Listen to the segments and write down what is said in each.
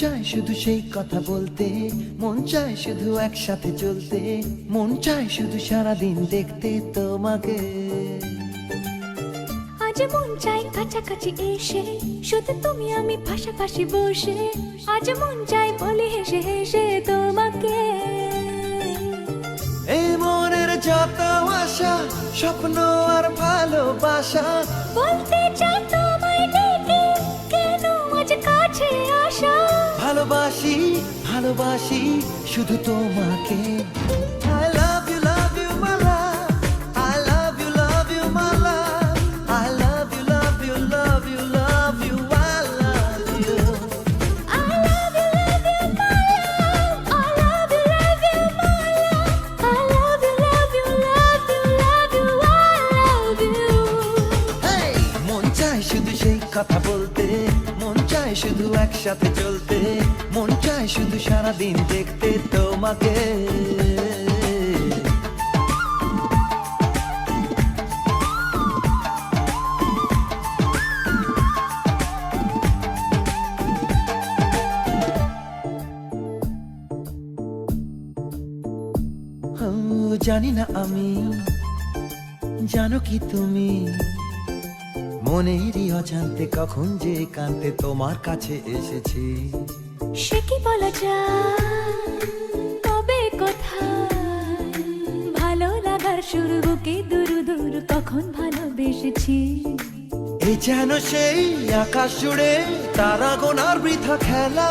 চায় শুধু সেই কথা বলতে মন চায় শুধু একসাথে চলতে মন চায় শুধু সারাদিন দেখতে তোমাকে। আজ মন চাই কাছাকাছি এসে শুধু তুমি আমি পাশাপাশি বসে আজ মন চাই বলে হেসে হেসে তোমাকে। এই মনের যত আশা স্বপ্ন আর ভালোবাসা বলতে চাই ভালোবাসি শুধু তোমাকে কথা বলতে মন চায় একসাথে চলতে শুধু সারাদিন দেখতে তোমাকে। জানি না আমি, জানো কি তুমি? মনেরই অজান্তে কখন যে কান্তে তোমার কাছে এসেছি। সে কি বলা যায়? তবে কোথায় ভালো লাগার শুরু বুকে দূর দূর কখন ভালোবেসেছি? এই যেন সেই আকাশ জুড়ে তারা গোনার বৃথা খেলা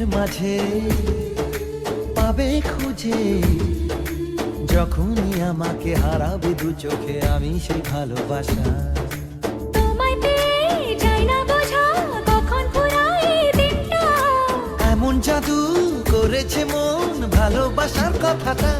মনের মাঝে পাবে খুঁজে যখনই আমাকে হারাবে দু চোখে আমি সেই ভালোবাসা। এমন জাদু করেছে মন ভালোবাসার কথাটা